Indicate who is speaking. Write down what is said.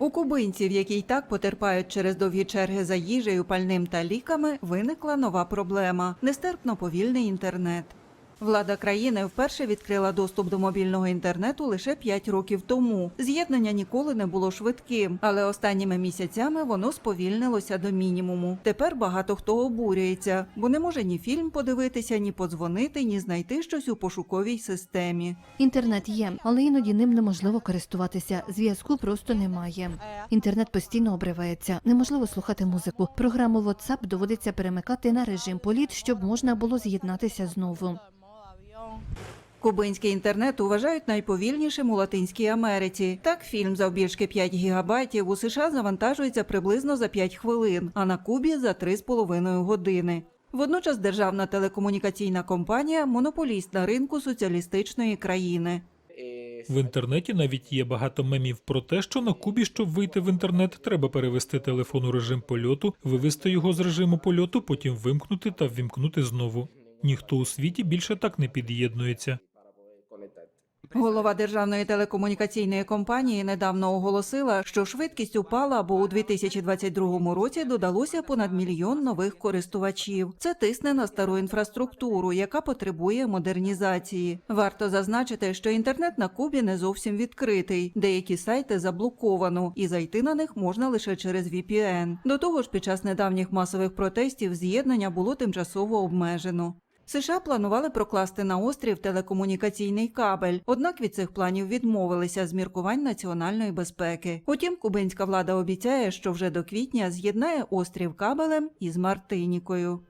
Speaker 1: У кубинців, які й так потерпають через довгі черги за їжею, пальним та ліками, виникла нова проблема нестерпно повільний інтернет. Влада країни вперше відкрила доступ до мобільного інтернету лише 5 років тому. З'єднання ніколи не було швидким, але останніми місяцями воно сповільнилося до мінімуму. Тепер багато хто обурюється, бо не може ні фільм подивитися, ні подзвонити, ні знайти щось у пошуковій системі.
Speaker 2: Інтернет є, але іноді ним неможливо користуватися. Зв'язку просто немає. Інтернет постійно обривається. Неможливо слухати музику. Програму WhatsApp доводиться перемикати на режим політ, щоб можна було з'єднатися знову.
Speaker 1: Кубинський інтернет вважають найповільнішим у Латинській Америці. Так, фільм завбільшки 5 гігабайтів у США завантажується приблизно за 5 хвилин, а на Кубі за 3,5 години. Водночас державна телекомунікаційна компанія монополіст на ринку соціалістичної країни.
Speaker 3: В інтернеті навіть є багато мемів про те, що на Кубі, щоб вийти в інтернет, треба перевести телефон у режим польоту, вивести його з режиму польоту, потім вимкнути та ввімкнути знову. Ніхто у світі більше так не під'єднується.
Speaker 1: Голова державної телекомунікаційної компанії недавно оголосила, що швидкість упала, бо у 2022 році додалося понад мільйон нових користувачів. Це тисне на стару інфраструктуру, яка потребує модернізації. Варто зазначити, що інтернет на Кубі не зовсім відкритий. Деякі сайти заблоковано, і зайти на них можна лише через VPN. До того ж, під час недавніх масових протестів з'єднання було тимчасово обмежено. США планували прокласти на острів телекомунікаційний кабель, однак від цих планів відмовилися з міркувань національної безпеки. Утім, кубинська влада обіцяє, що вже до квітня з'єднає острів кабелем із Мартинікою.